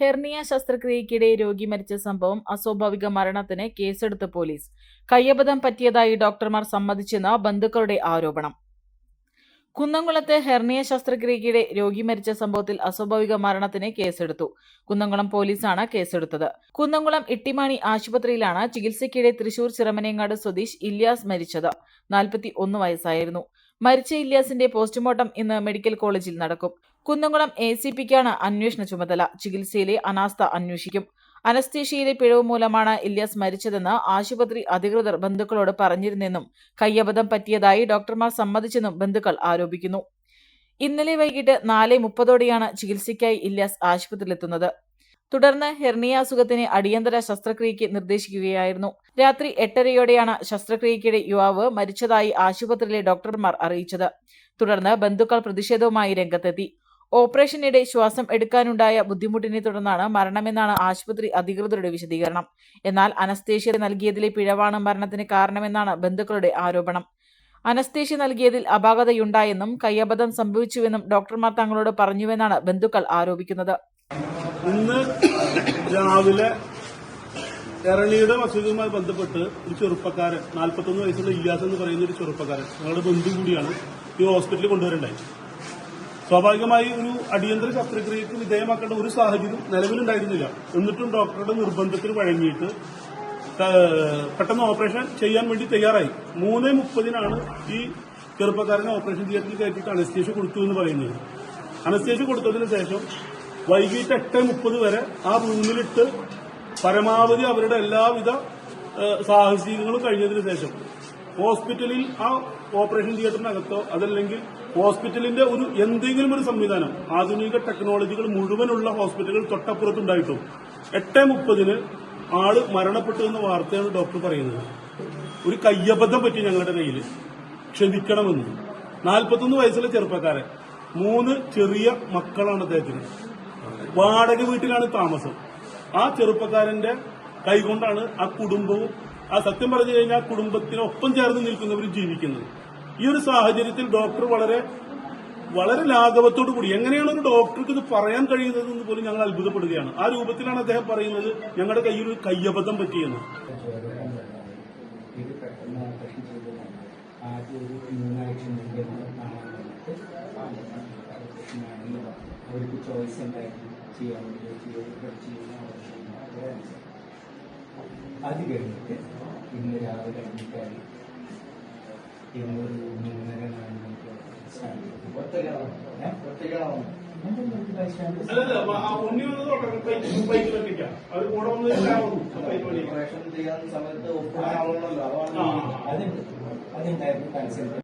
Hernia ശസ്ത്രക്രിയയ്ക്കിടെ രോഗി മരിച്ച സംഭവം അസ്വാഭാവിക മരണത്തിന് കേസെടുത്ത് പോലീസ്. കയ്യബദ്ധം പറ്റിയതായി ഡോക്ടർമാർ സമ്മതിച്ചെന്ന ബന്ധുക്കളുടെ ആരോപണം. കുന്നംകുളത്ത് ഹെർണിയ ശസ്ത്രക്രിയയ്ക്കിടെ രോഗി മരിച്ച സംഭവത്തിൽ അസ്വാഭാവിക മരണത്തിന് കേസെടുത്തു. കുന്നംകുളം പോലീസാണ് കേസെടുത്തത്. കുന്നംകുളം ഇട്ടിമാണി ആശുപത്രിയിലാണ് ചികിത്സയ്ക്കിടെ തൃശൂർ ചിറമനേങ്ങാട് സ്വദേശ് ഇല്യാസ് മരിച്ചത്. നാൽപ്പത്തി ഒന്ന് വയസ്സായിരുന്നു. മരിച്ച ഇല്യാസിന്റെ പോസ്റ്റ്മോർട്ടം ഇന്ന് മെഡിക്കൽ കോളേജിൽ നടക്കും. കുന്നംകുളം എ സി പിക്കാണ് അന്വേഷണ ചുമതല. ചികിത്സയിലെ അനാസ്ഥ അന്വേഷിക്കും. അനസ്തേഷ്യയിലെ പിഴവ് മൂലമാണ് ഇല്യാസ് മരിച്ചതെന്ന് ആശുപത്രി അധികൃതർ ബന്ധുക്കളോട് പറഞ്ഞിരുന്നെന്നും കയ്യബദ്ധം പറ്റിയതായി ഡോക്ടർമാർ സമ്മതിച്ചെന്നും ബന്ധുക്കൾ ആരോപിക്കുന്നു. ഇന്നലെ വൈകിട്ട് നാല് മുപ്പതോടെയാണ് ചികിത്സയ്ക്കായി ഇല്യാസ് ആശുപത്രിയിലെത്തുന്നത്. തുടർന്ന് ഹെർണിയ അസുഖത്തിന് അടിയന്തര ശസ്ത്രക്രിയയ്ക്ക് നിർദ്ദേശിക്കുകയായിരുന്നു. രാത്രി എട്ടരയോടെയാണ് ശസ്ത്രക്രിയയ്ക്കിടെ യുവാവ് മരിച്ചതായി ആശുപത്രിയിലെ ഡോക്ടർമാർ അറിയിച്ചത്. തുടർന്ന് ബന്ധുക്കൾ പ്രതിഷേധവുമായി രംഗത്തെത്തി. ഓപ്പറേഷനിടെ ശ്വാസം എടുക്കാനുണ്ടായ ബുദ്ധിമുട്ടിനെ തുടർന്നാണ് മരണമെന്നാണ് ആശുപത്രി അധികൃതരുടെ വിശദീകരണം. എന്നാൽ അനസ്തേഷ്യ നൽകിയതിലെ പിഴവാണ് മരണത്തിന് കാരണമെന്നാണ് ബന്ധുക്കളുടെ ആരോപണം. അനസ്തേഷ്യ നൽകിയതിൽ അപാകതയുണ്ടായെന്നും കയ്യബദ്ധം സംഭവിച്ചുവെന്നും ഡോക്ടർമാർ തങ്ങളോട് പറഞ്ഞുവെന്നാണ് ബന്ധുക്കൾ ആരോപിക്കുന്നത്. ഇന്ന് രാവിലെ എറണിയുടെ മസ്ജിദുമായി ബന്ധപ്പെട്ട് ഒരു ചെറുപ്പക്കാരൻ നാൽപ്പത്തൊന്ന് വയസ്സുള്ള ഇല്ലാസ് എന്ന് പറയുന്ന ഒരു ചെറുപ്പക്കാരൻ ഞങ്ങളുടെ ബന്ധു കൂടിയാണ് ഈ ഹോസ്പിറ്റലിൽ കൊണ്ടുവരണ്ടായി. സ്വാഭാവികമായി ഒരു അടിയന്തര ശസ്ത്രക്രിയക്ക് വിധേയമാക്കേണ്ട ഒരു സാഹചര്യം നിലവിലുണ്ടായിരുന്നില്ല. എന്നിട്ടും ഡോക്ടറുടെ നിർബന്ധത്തിന് വഴങ്ങിയിട്ട് പെട്ടെന്ന് ഓപ്പറേഷൻ ചെയ്യാൻ വേണ്ടി തയ്യാറായി. മൂന്ന് മുപ്പതിനാണ് ഈ ചെറുപ്പക്കാരനെ ഓപ്പറേഷൻ തിയേറ്ററിൽ കയറ്റിയിട്ട് അനസ്തേഷ്യ കൊടുത്തു എന്ന് പറയുന്നത്. അനസ്തേഷ്യ കൊടുത്തതിന് ശേഷം വൈകിട്ട് എട്ട് മുപ്പത് വരെ ആ റൂമിലിട്ട് പരമാവധി അവരുടെ എല്ലാവിധ സാഹചര്യങ്ങളും കഴിഞ്ഞതിന് ശേഷം ഹോസ്പിറ്റലിൽ ആ ഓപ്പറേഷൻ തിയേറ്ററിനകത്തോ അതല്ലെങ്കിൽ ഹോസ്പിറ്റലിന്റെ ഒരു എന്തെങ്കിലും ഒരു സംവിധാനം ആധുനിക ടെക്നോളജികൾ മുഴുവനുള്ള ഹോസ്പിറ്റലുകൾ തൊട്ടപ്പുറത്തുണ്ടായിട്ടും എട്ട് മുപ്പതിന് ആൾ മരണപ്പെട്ടു എന്ന വാർത്തയാണ് ഡോക്ടർ പറയുന്നത്. ഒരു കയ്യബദ്ധം പറ്റി ഞങ്ങളുടെ കയ്യിൽ ക്ഷമിക്കണമെന്ന്. നാൽപ്പത്തൊന്ന് വയസ്സുള്ള ചെറുപ്പക്കാരൻ. മൂന്ന് ചെറിയ മക്കളാണ് അദ്ദേഹത്തിന്. വാടക വീട്ടിലാണ് താമസം. ആ ചെറുപ്പക്കാരന്റെ കൈകൊണ്ടാണ് ആ കുടുംബവും ആ സത്യം പറഞ്ഞു കഴിഞ്ഞാൽ കുടുംബത്തിനൊപ്പം ചേർന്ന് നിൽക്കുന്നവരും ജീവിക്കുന്നത്. ഈ ഒരു സാഹചര്യത്തിൽ ഡോക്ടർ വളരെ വളരെ ലാഘവത്തോടു കൂടി എങ്ങനെയാണ് ഒരു ഡോക്ടർക്ക് ഇത് പറയാൻ കഴിയുന്നത് എന്ന് പോലും ഞങ്ങൾ അത്ഭുതപ്പെടുകയാണ്. ആ രൂപത്തിലാണ് അദ്ദേഹം പറയുന്നത് ഞങ്ങളുടെ കയ്യിൽ ഒരു കയ്യബദ്ധം പറ്റിയെന്ന്. ചോയ്സ് ഉണ്ടായിരുന്നു. ചെയ്യാൻ വേണ്ടി ചെയ്യുന്ന അത് കഴിഞ്ഞിട്ട് ഇന്ന് രാവിലെ അഞ്ചായി ഇന്നൊരു മൂന്നര നാല് സമയത്ത് അതുണ്ടായിരുന്നു കൺസൾട്ട്